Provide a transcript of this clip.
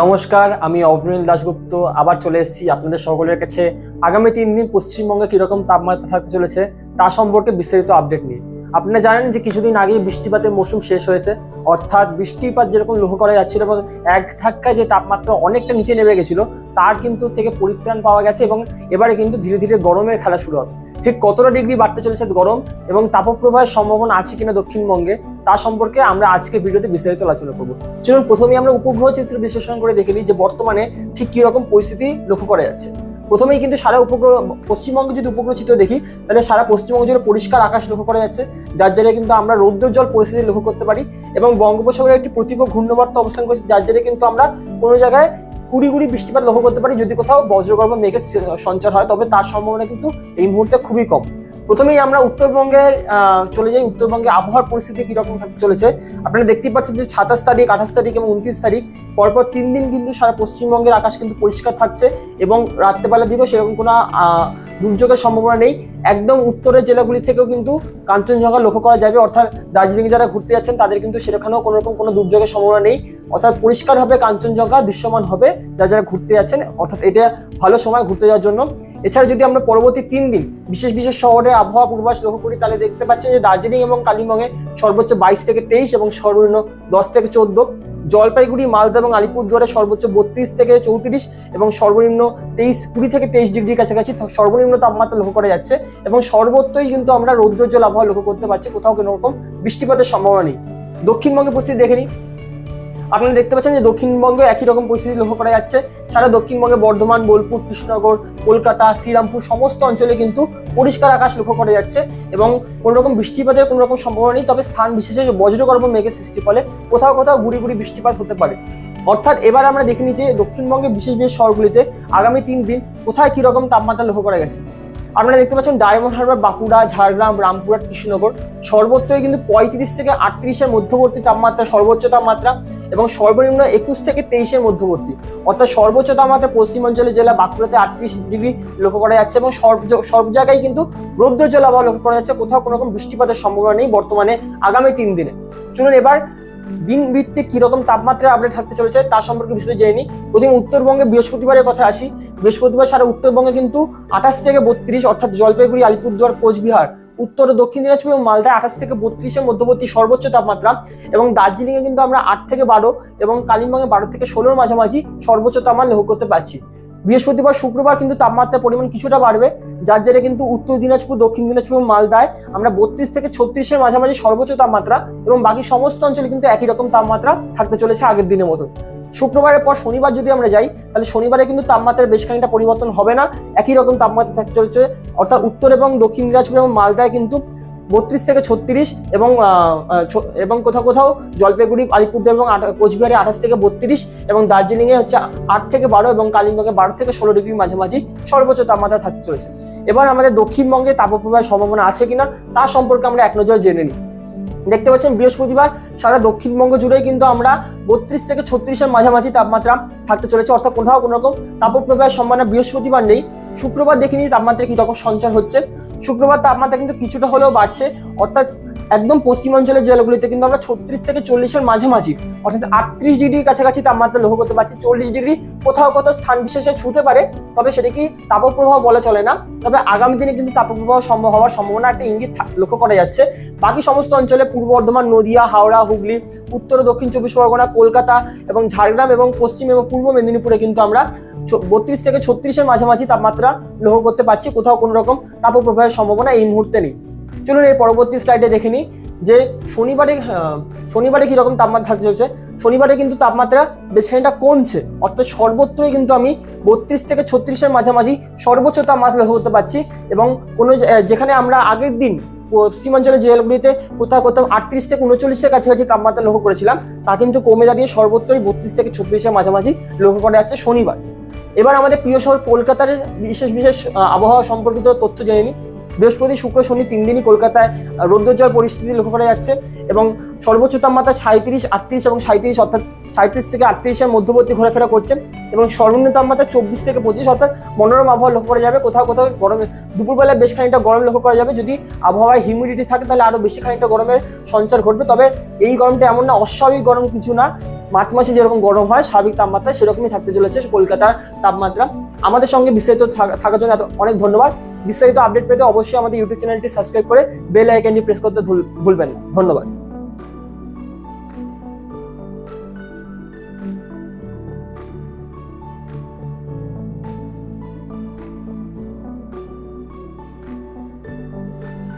নমস্কার, আমি অভিনীল দাশগুপ্ত। আবার চলে এসেছি আপনাদের সকলের কাছে। আগামী তিন দিন পশ্চিমবঙ্গে কীরকম তাপমাত্রা থাকতে চলেছে, তা সম্পর্কে বিস্তারিত আপডেট নিয়ে। আপনারা জানেন যে কিছুদিন আগেই বৃষ্টিপাতের মৌসুম শেষ হয়েছে। অর্থাৎ বৃষ্টিপাত যেরকম লক্ষ্য করা যাচ্ছিল এবং এক ধাক্কায় যে তাপমাত্রা অনেকটা নিচে নেমে গেছিল, তার কিন্তু থেকে পরিত্রাণ পাওয়া গেছে এবং এবারে কিন্তু ধীরে ধীরে গরমের খেলা শুরু হবে। ঠিক কতটা ডিগ্রি বাড়তে চলেছে গরম এবং তাপপ্রবাহের সম্ভাবনা আছে কিনা দক্ষিণবঙ্গে, তা সম্পর্কে আমরা আজকে ভিডিওতে বিস্তারিত আলোচনা করব। চলুন প্রথমে আমরা উপগ্রহ চিত্র বিশ্লেষণ করে দেখে নিই যে বর্তমানে ঠিক কি রকম পরিস্থিতি লক্ষ্য করা যাচ্ছে। প্রথমেই কিন্তু সারা উপগ্রহ, পশ্চিমবঙ্গে যদি উপগ্রহ চিত্র দেখি, তাহলে সারা পশ্চিমবঙ্গ জুড়ে পরিষ্কার আকাশ লক্ষ্য করা যাচ্ছে, যার জেরে কিন্তু আমরা রৌদ্রজল পরিস্থিতি লক্ষ্য করতে পারি এবং বঙ্গোপসাগরে একটি প্রতিপ ঘূর্ণবর্ত অবস্থান করছে, যার জেরে কিন্তু আমরা কোনো জায়গায় কুড়ি কুড়ি বৃষ্টিপাত লক্ষ্য করতে পারি। যদি কোথাও বজ্রগর্ভ মেঘের সঞ্চার হয়, তবে তার সম্ভাবনা কিন্তু এই মুহূর্তে খুবই কম। প্রথমেই আমরা উত্তরবঙ্গের চলে যাই উত্তরবঙ্গে আবহাওয়ার পরিস্থিতি কীরকম থাকতে চলেছে। আপনারা দেখতেই পাচ্ছেন যে সাতাশ তারিখ, আঠাশ তারিখ এবং উনত্রিশ তারিখ, পরপর তিন দিন কিন্তু সারা পশ্চিমবঙ্গের আকাশ কিন্তু পরিষ্কার থাকছে এবং রাত্রেবেলার দিকেও সেরকম কোনো দুর্যোগের সম্ভাবনা নেই। একদম উত্তরের জেলাগুলি থেকেও কিন্তু কাঞ্চনজঙ্ঘা লক্ষ্য করা যাবে। অর্থাৎ দার্জিলিং যারা ঘুরতে যাচ্ছেন, তাদের কিন্তু সেখানেও কোনো রকম কোনো দুর্যোগের সম্ভাবনা নেই। অর্থাৎ পরিষ্কার হবে, কাঞ্চনজঙ্ঘা দৃশ্যমান হবে। যারা যারা ঘুরতে যাচ্ছেন, অর্থাৎ এটা ভালো সময় ঘুরতে যাওয়ার জন্য। এছাড়া যদি আমরা পরবর্তী তিন দিন বিশেষ বিশেষ শহরে আবহাওয়া পূর্বাস লক্ষ্য করি, তাহলে দেখতে পাচ্ছি যে দার্জিলিং এবং কালিম্পংয়ে সর্বোচ্চ বাইশ থেকে তেইশ এবং সর্বনিম্ন দশ থেকে চোদ্দ, জলপাইগুড়ি, মালদা এবং আলিপুরদুয়ারে সর্বোচ্চ বত্রিশ থেকে চৌত্রিশ এবং সর্বনিম্ন তেইশ, কুড়ি থেকে তেইশ ডিগ্রির কাছাকাছি সর্বনিম্ন তাপমাত্রা লক্ষ্য করা যাচ্ছে এবং সর্বত্রই কিন্তু আমরা রৌদ্রোজ্জ্বল আবহাওয়া লক্ষ্য করতে পারছি, কোথাও কোনো রকম বৃষ্টিপাতের সম্ভাবনা নেই। দক্ষিণবঙ্গে পরিস্থিতি দেখে নিই। আপনারা দেখতে পাচ্ছেন যে দক্ষিণবঙ্গে একই রকম পরিস্থিতি লক্ষ্য করা যাচ্ছে। সারা দক্ষিণবঙ্গে বর্ধমান, বোলপুর, কৃষ্ণনগর, কলকাতা, শ্রীরামপুর সমস্ত অঞ্চলে কিন্তু পরিষ্কার আকাশ লক্ষ্য করা যাচ্ছে এবং কোনো রকম বৃষ্টিপাতের কোনো রকম সম্ভাবনা নেই, তবে স্থান বিশেষে বজ্রগর্ভ মেঘের সৃষ্টি ফলে কোথাও কোথাও গুড়ি গুড়ি বৃষ্টিপাত হতে পারে। অর্থাৎ এবার আমরা দেখে নিই যে দক্ষিণবঙ্গের বিশেষ বিশেষ শহরগুলিতে আগামী তিন দিন কোথায় কীরকম তাপমাত্রা লক্ষ্য করা গেছে। আপনারা দেখতে পাচ্ছেন ডায়মন্ড হারবার বাঁকুড়া, ঝাড়গ্রাম, রামপুরহাট, কৃষ্ণনগর। সর্বত্রই কিন্তু পঁয়ত্রিশ থেকে আটত্রিশের মধ্যবর্তী তাপমাত্রা, সর্বোচ্চ তাপমাত্রা এবং সর্বনিম্ন একুশ থেকে তেইশের মধ্যবর্তী। অর্থাৎ সর্বোচ্চ তাপমাত্রা পশ্চিমাঞ্চলের জেলা বাঁকুড়াতে আটত্রিশ ডিগ্রি লক্ষ্য করা যাচ্ছে এবং সব জায়গায় কিন্তু রৌদ্রজল আবহাওয়া লক্ষ্য করা যাচ্ছে। কোথাও কোনো রকম বৃষ্টিপাতের সম্ভাবনা নেই বর্তমানে, আগামী তিন দিনে। চলুন এবার দিন ভিত্তিক কীরকম তাপমাত্রা আপডেট থাকতে চলেছে তার সম্পর্কে বিস্তারিত জেনে নিই। প্রথমে উত্তরবঙ্গে বৃহস্পতিবারের কথা আসি। বৃহস্পতিবার সারা উত্তরবঙ্গে কিন্তু আঠাশ থেকে বত্রিশ, অর্থাৎ জলপাইগুড়ি, আলিপুরদুয়ার, কোচবিহার, উত্তর ও দক্ষিণ দিনাজপুর এবং মালদায় আঠাশ থেকে বত্রিশের মধ্যবর্তী সর্বোচ্চ তাপমাত্রা এবং দার্জিলিংয়ে কিন্তু আমরা আট থেকে বারো এবং কালিম্পংয়ে বারো থেকে ষোলোর মাঝামাঝি সর্বোচ্চ তাপমান লক্ষ্য করতে পারছি। বৃহস্পতিবার, শুক্রবার কিন্তু তাপমাত্রার পরিমাণ কিছুটা বাড়বে, যার জেরে কিন্তু উত্তর দিনাজপুর, দক্ষিণ দিনাজপুর, মালদায় আমরা বত্রিশ থেকে ছত্রিশের মাঝামাঝি সর্বোচ্চ তাপমাত্রা এবং বাকি সমস্ত অঞ্চলে কিন্তু একই রকম তাপমাত্রা থাকতে চলেছে আগের দিনের মতো শুক্রবারের পর শনিবার যদি আমরা যাই, তাহলে শনিবারে কিন্তু তাপমাত্রার বেশ খানিকটা পরিবর্তন হবে না, একই রকম তাপমাত্রা থাকতে চলেছে। অর্থাৎ উত্তর এবং দক্ষিণ দিনাজপুর এবং মালদায় কিন্তু বত্রিশ থেকে ছত্রিশ এবং এবং কোথাও কোথাও জলপাইগুড়ি, আলিপুরদুয়ার এবং কোচবিহারে আঠাশ থেকে বত্রিশ এবং দার্জিলিংয়ে হচ্ছে আট থেকে বারো এবং কালিম্পংয়ে বারো থেকে ষোলো ডিগ্রি মাঝামাঝি সর্বোচ্চ তাপমাত্রা থাকতে চলেছে। এবার আমাদের দক্ষিণবঙ্গে তাপপ্রবাহের সম্ভাবনা আছে কিনা তা সম্পর্কে আমরা এক নজর জেনে নিই। দেখতে পাচ্ছেন বৃহস্পতিবার, সারা দক্ষিণবঙ্গ জুড়েই কিন্তু আমরা বত্রিশ থেকে ছত্রিশের মাঝামাঝি তাপমাত্রা থাকতে চলেছে, অর্থাৎ কোথাও কোনো রকম তাপপ্রবাহের সম্ভাবনা বৃহস্পতিবার নেই। শুক্রবার দেখে নিই তাপমাত্রা কি রকম সঞ্চার হচ্ছে। শুক্রবার তাপমাত্রা কিন্তু কিছুটা হলেও বাড়ছে, অর্থাৎ একদম পশ্চিমাঞ্চলের জেলাগুলিতে, কিন্তু আমরা ছত্রিশ থেকে চল্লিশের মাঝামাঝি, অর্থাৎ আটত্রিশ ডিগ্রির কাছাকাছি তাপমাত্রা লক্ষ্য করতে পারছি, চল্লিশ ডিগ্রি কোথাও কোথাও স্থান বিশেষে ছুঁতে পারে, তবে সেটা কি তাপপ্রবাহ বলা চলে না, তবে আগামী দিনে কিন্তু তাপপ্রবাহ সম্ভব হওয়ার সম্ভাবনা একটা ইঙ্গিত লক্ষ্য করা যাচ্ছে। বাকি সমস্ত অঞ্চলে পূর্ব বর্ধমান, নদিয়া, হাওড়া, হুগলি, উত্তর ও দক্ষিণ চব্বিশ পরগনা, কলকাতা এবং ঝাড়গ্রাম এবং পশ্চিম এবং পূর্ব মেদিনীপুরে কিন্তু আমরা বত্রিশ থেকে ছত্রিশের মাঝামাঝি তাপমাত্রা লক্ষ্য করতে পারছি, কোথাও কোনো রকম তাপপ্রবাহের সম্ভাবনা এই মুহূর্তে নেই। চলুন এর পরবর্তী স্লাইডে দেখে নিই যে শনিবারে শনিবারে কি রকম তাপমাত্রা থাকতে চলছে। শনিবারে কিন্তু তাপমাত্রা বেশ কমছে, অর্থাৎ সর্বত্রই কিন্তু আমি বত্রিশ থেকে ছত্রিশের মাঝামাঝি সর্বোচ্চ তাপমাত্রা লক্ষ্য করতে পারছি এবং কোনো যেখানে আমরা আগের দিন পশ্চিমাঞ্চলের জেলাগুলিতে কোথাও কোথাও আটত্রিশ থেকে উনচল্লিশের কাছাকাছি তাপমাত্রা লক্ষ্য করেছিলাম, তা কিন্তু কমে দাঁড়িয়ে সর্বত্রই বত্রিশ থেকে ছত্রিশের মাঝামাঝি লক্ষ্য করা যাচ্ছে শনিবার। এবার আমাদের প্রিয় শহর কলকাতার বিশেষ বিশেষ আবহাওয়া সম্পর্কিত তথ্য জেনে নিই। বৃহস্পতি শুক্র শনি তিন দিনই কলকাতায় রৌদ্রজল পরিস্থিতি লক্ষ্য করা যাচ্ছে। এবং সর্বোচ্চ তাপমাত্রা সাঁত্রিশ আটত্রিশ এবং সাঁত্রিশ অর্থাৎ সাঁত্রিশ থেকে আটত্রিশের মধ্যবর্তী ঘোরাফেরা করছে এবং সর্বনিম্ন তাপমাত্রা চব্বিশ থেকে পঁচিশ অর্থাৎ মনোরম আবহাওয়া লক্ষ্য করা যাবে। কোথাও কোথাও গরম দুপুরবেলায় বেশ খানিকটা গরম লক্ষ্য করা যাবে। যদি আবহাওয়ায় হিউমিডিটি থাকে তাহলে আরও বেশি খানিকটা গরমের সঞ্চার ঘটবে। তবে এই গরমটা এমন না, অস্বাভাবিক গরম কিছু না। মার্চ মাসে যেরকম গরম হয়, স্বাভাবিক তাপমাত্রা সেরকমই থাকতে চলেছে কলকাতার তাপমাত্রা। আমাদের সঙ্গে বিস্তারিত থাকা- থাকার জন্য অনেক ধন্যবাদ। বিস্তারিত আপডেট পেতে অবশ্যই আমাদের ইউটিউব চ্যানেলটি সাবস্ক্রাইব করে বেল আইকনটি প্রেস করতে ভুলবেন না। ধন্যবাদ।